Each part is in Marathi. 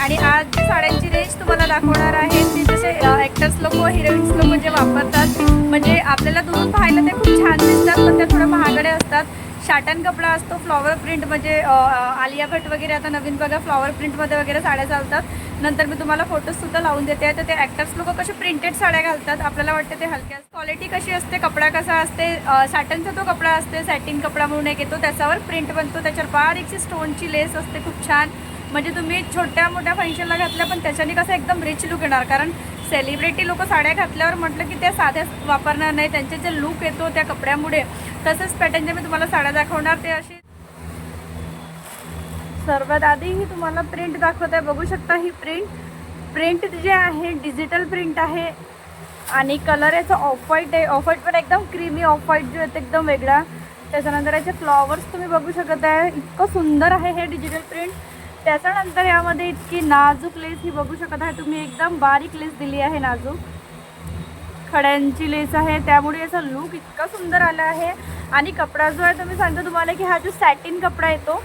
आणि आज जी साड्यांची रेंज तुम्हाला दाखवणार आहे ती जसे ॲक्टर्स लोक हिरोईन्स लोक जे वापरतात म्हणजे आपल्याला दुरून पाहायला ते खूप छान दिसतात पण त्या थोड्या महागडे असतात. शाटन कपडा असतो फ्लॉवर प्रिंट म्हणजे आलिया भट वगैरे आता नवीन बघा फ्लॉवर प्रिंटमध्ये वगैरे साड्या चालतात. नंतर मी तुम्हाला फोटोजसुद्धा लावून देते. तर ते ॲक्टर्स लोक कसे प्रिंटेड साड्या घालतात आपल्याला वाटते ते हलक्या क्वालिटी कशी असते कपडा कसा असते साटनचा सॅटनचा तो कपडा असते सॅटिन कपडा म्हणून एक येतो त्याच्यावर प्रिंट बनतो. त्याच्यावर बारीकशी स्टोनची लेस असते खूप छान. म्हणजे तुम्ही छोट्या मोठ्या फंक्शनला घातल्या पण त्याच्याने कसं एकदम रिच लुक येणार. कारण सेलिब्रिटी लोक साड्या घातल्यावर म्हटलं की त्या साध्या वापरणार नाही त्यांचे जे लुक येतो त्या कपड्यामुळे. तसेच पॅटर्नचे मी तुम्हाला साड्या दाखवणार ते अशी सर्वात आधी ही तुम्हाला प्रिंट दाखवत आहे. बघू शकता ही प्रिंट प्रिंट जे आहे डिजिटल प्रिंट आहे. आणि कलर याचा ऑफ व्हाईट आहे. ऑफ व्हाईट पण एकदम क्रीमी ऑफ व्हाईट जो आहे ते एकदम वेगळा. त्याच्यानंतर याचे फ्लॉवर्स तुम्ही बघू शकत आहे. इतकं सुंदर आहे हे डिजिटल प्रिंट त्याच्यानंतर यामध्ये इतकी नाजूक लेस ही बघू शकत आहे. तुम्ही एकदम बारीक लेस दिली आहे नाजूक. खड्यांची लेस आहे. त्यामुळे याचा लुक इतका सुंदर आला आहे. आणि कपडा जो आहे तो मी तुम्हाला की हा जो सॅटिन कपडा येतो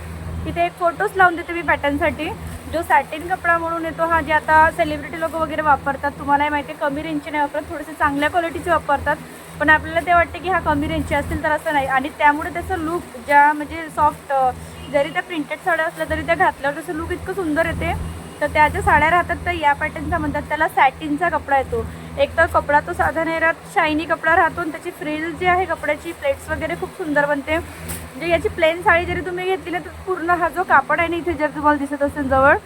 तिथे एक फोटोज लावून देते मी पॅटर्नसाठी जो सॅटिन कपडा म्हणून येतो हा जे आता सेलिब्रिटी लोक वगैरे वापरतात तुम्हालाही माहिती आहे कमी रेंजचे नाही वापरत थोडेसे चांगल्या क्वालिटीचे वापरतात. पण आपल्याला ते वाटते की हा कमी रेंजचे असतील तर असं नाही. आणि त्यामुळे त्याचा लुक ज्या म्हणजे सॉफ्ट जरी त्या प्रिंटेड साड्या असल्या तरी त्या घातल्यावर त्याचं लुक इतकं सुंदर येते तर त्या ज्या साड्या राहतात तर या पॅटर्नचा म्हणतात त्याला सॅटिनचा कपडा येतो. एक तर कपडा तो साधा नाही राहत शायनी कपडा राहतो आणि त्याची फ्रिल जी आहे कपड्याची प्लेट्स वगैरे खूप सुंदर बनते. म्हणजे याची प्लेन साडी जरी तुम्ही घेतली ना तर पूर्ण हा जो कापड आहे ना इथे जर तुम्हाला दिसत असेल जवळ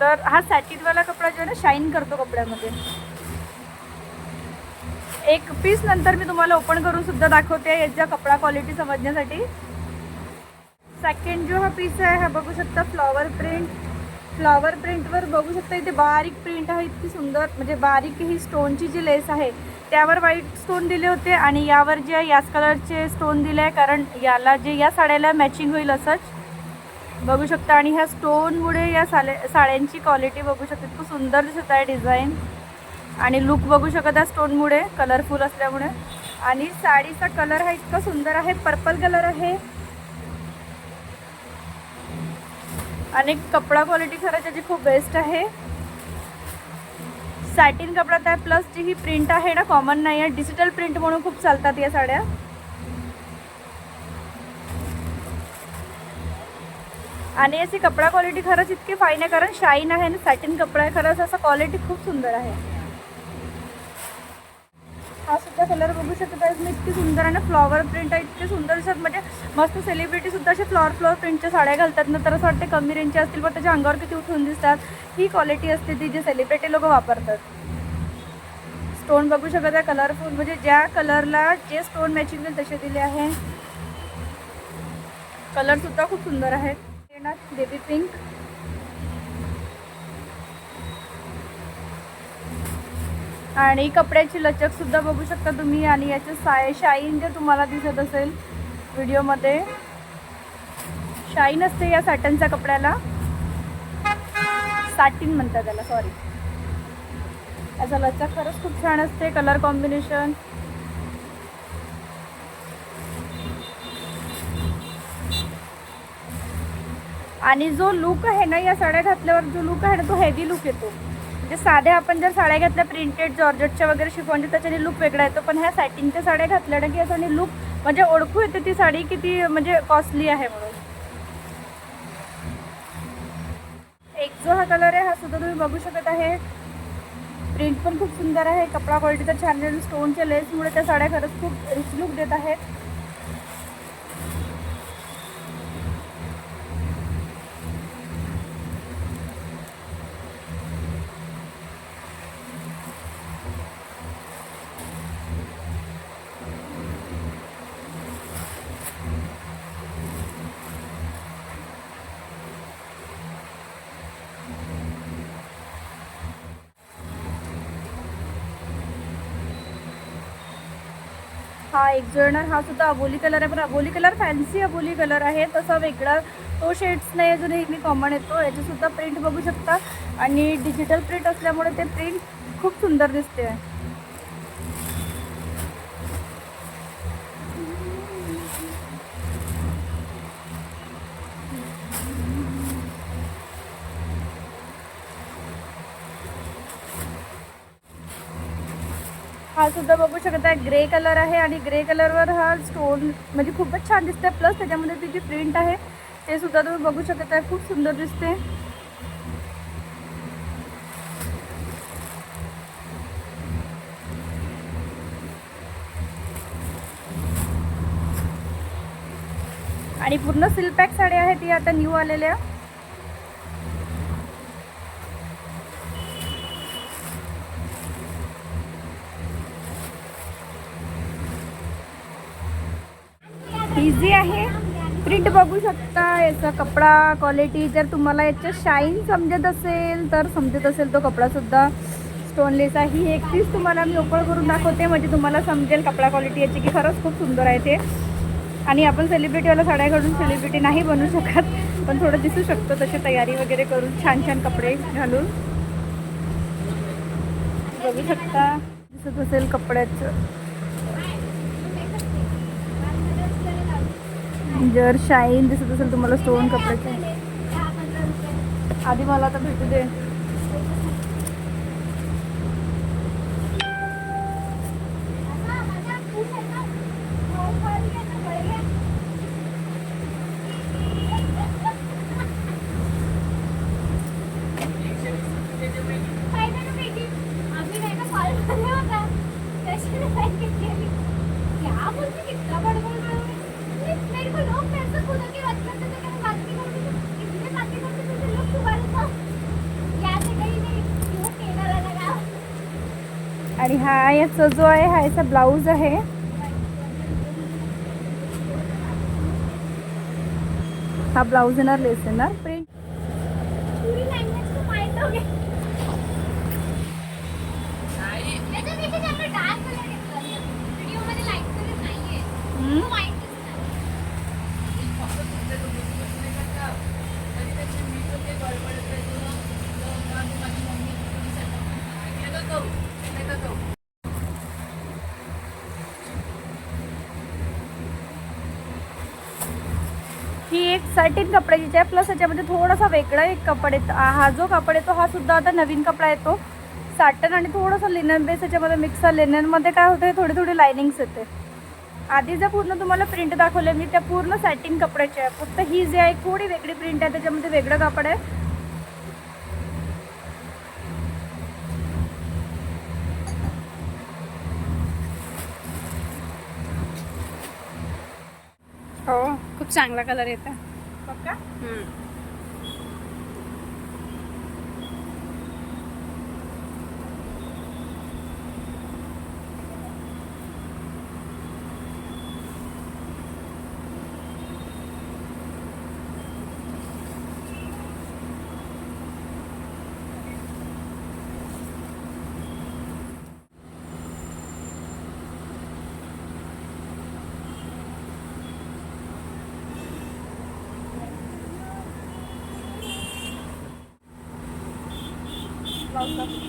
तर हा सॅटिनवाला कपडा जो आहे ना शाईन करतो कपड्यामध्ये. एक पीस नंतर मी तुम्हाला ओपन करून सुद्धा दाखवते याच्या कपडा क्वालिटी समजण्यासाठी. सेकंड जो हा पीस आहे हा बघू शकता फ्लॉवर प्रिंट फ्लॉवर प्रिंटवर बघू शकता इथे बारीक प्रिंट आहे इतकी सुंदर म्हणजे बारीक ही स्टोनची जी लेस आहे त्यावर व्हाईट स्टोन दिले होते आणि यावर जे आहे याच कलरचे स्टोन दिले आहे कारण याला जे या साड्याला मॅचिंग होईल असंच. बघू शकता आणि ह्या स्टोनमुळे या साले साड्यांची क्वालिटी बघू शकता इतकं सुंदर दिसत आहे डिझाईन आणि लुक बघू शकत आहे स्टोनमुळे कलरफुल असल्यामुळे. आणि साडीचा कलर हा इतका सुंदर आहे पर्पल कलर आहे. आणि कपडा क्वालिटी खरंच त्याची खूप बेस्ट आहे. सॅटिन कपडा आहे प्लस जी ही प्रिंट आहे ना कॉमन नाही आहे. डिजिटल प्रिंट म्हणून खूप चालतात या साड्या. आणि याची कपडा क्वालिटी खरंच इतकी फाईन आहे कारण शाईन आहे आणि सॅटिन कपडा आहे. खरंच असं क्वालिटी खूप सुंदर आहे. हा सुद्धा कलर बघू शकत आहे मी इतकी सुंदर आहे ना फ्लॉवर प्रिंट आहे. इतके सुंदर दिसतात. म्हणजे मस्त सेलिब्रिटी सुद्धा असे फ्लॉवर फ्लॉवर प्रिंटच्या साड्या घालतात ना. तर असं वाटते कमी रेंजचे असतील पण त्याच्या अंगावर किती उठून दिसतात. ही क्वालिटी असते ती जी सेलिब्रिटी लोक वापरतात. स्टोन बघू शकत आहे कलरफुल म्हणजे ज्या कलरला जे स्टोन मॅचिंग होईल तसे दिले आहे. कलर सुद्धा खूप सुंदर आहे. बेबी पिंक आणि कपड्याची लचक सुद्धा बघू शकता तुम्ही आणि याचे साय शाईन जे तुम्हाला दिसत असेल व्हिडिओमध्ये. शाईन असते या सॅटनच्या कपड्याला. साटिन म्हणतात त्याला सॉरी याचा लचक खरंच खूप छान असते कलर कॉम्बिनेशन आणि जो लुक आहे ना या साड्या घातल्यावर जो लुक आहे ना तो हेवी लुक येतो. म्हणजे साध्या आपण जर साड्या घातल्या प्रिंटेड जॉर्जेटच्या वगैरे शिफॉनच्या त्याच्याने लुक वेगळा येतो. पण ह्या सॅटिनच्या साड्या घातल्या ना की याच्याने लुक म्हणजे ओळखू येते ती साडी किती म्हणजे कॉस्टली आहे म्हणून. एक जो हा कलर आहे हा सुद्धा तुम्ही बघू शकत आहे. प्रिंट पण खूप सुंदर आहे. कपडा क्वालिटीचा छान आहे. स्टोनच्या लेसमुळे त्या साड्या खरंच खूप रिच लुक देत आहेत. हा एक जॉयनर हा सुद्धा अबोली कलर आहे पण अबोली कलर फॅन्सी अबोली कलर आहे. तसा वेगळा तो शेड्स नाही अजून नेहमी कॉमन येतो. याचीसुद्धा प्रिंट बघू शकता. आणि डिजिटल प्रिंट असल्यामुळे ते प्रिंट खूप सुंदर दिसते. हा सुद्धा बघू शकता ग्रे कलर आहे आणि ग्रे कलरवर हा स्टोन म्हणजे खूपच छान दिसते प्लस त्याच्यामध्ये ती जी प्रिंट आहे ते सुद्धा तुम्ही बघू शकता खूप सुंदर दिसते. आणि पूर्ण सिल्पॅक साड्या आहेत ती आता न्यू आलेल्या. इझी आहे. प्रिंट बघू शकता याचा कपडा क्वालिटी जर तुम्हाला याचं शाईन समजत असेल तर समजत असेल तो कपडासुद्धा स्टोनलेस आहे. ही एक पीस तुम्हाला मी ओपन करून दाखवते. म्हणजे तुम्हाला समजेल कपडा क्वालिटी याची की खरंच खूप सुंदर आहे ते. आणि आपण सेलिब्रिटीवाला साड्या घालून सेलिब्रिटी नाही बनू शकत. पण थोडं दिसू शकतो तशी तयारी वगैरे करून छान छान कपडे घालून. बघू शकता. दिसत असेल कपड्याचं. जर शाईन दिसत असेल तुम्हाला स्टोन कपड्याचे. आधी मला आता भेटू दे क्या बोलती कितना बड़ बोल रहे हो मेरे को लोग मेरे से खुद की बात करते थे कि मैं बात नहीं करती इसलिए बातें करते थे लोग तुम्हारे को क्या से कहीं नहीं क्यों टेलर लगा आणि हा याचा जो आहे हा याचा ब्लाऊज आहे. हा ब्लाऊज येणार लेस येणार. प्रिंट पूरी लैंग्वेज को माइंड हो गया त्याच्या देखील त्यांना डार्क कलर घेतला व्हिडिओमध्ये लाइट कलर नाहीये व्हाईट ही एक सॅटिन कपड्याची आहे प्लस याच्यामध्ये थोडासा वेगळा एक कपडे येतो. हा जो कपड येतो हा सुद्धा आता नवीन कपडा येतो. साटन आणि थोडंसं लिनन बेस याच्यामध्ये मिक्स लिननमध्ये काय होतं थोडी थोडी लायनिंग्स येते. आधी जर पूर्ण तुम्हाला प्रिंट दाखवले मी त्या पूर्ण सॅटिन कपड्याची आहे. फक्त ही जी आहे थोडी वेगळी प्रिंट आहे त्याच्यामध्ये वेगळं कापड आहे. हो. खूप चांगला कलर येतो 嗯。ब्लाऊज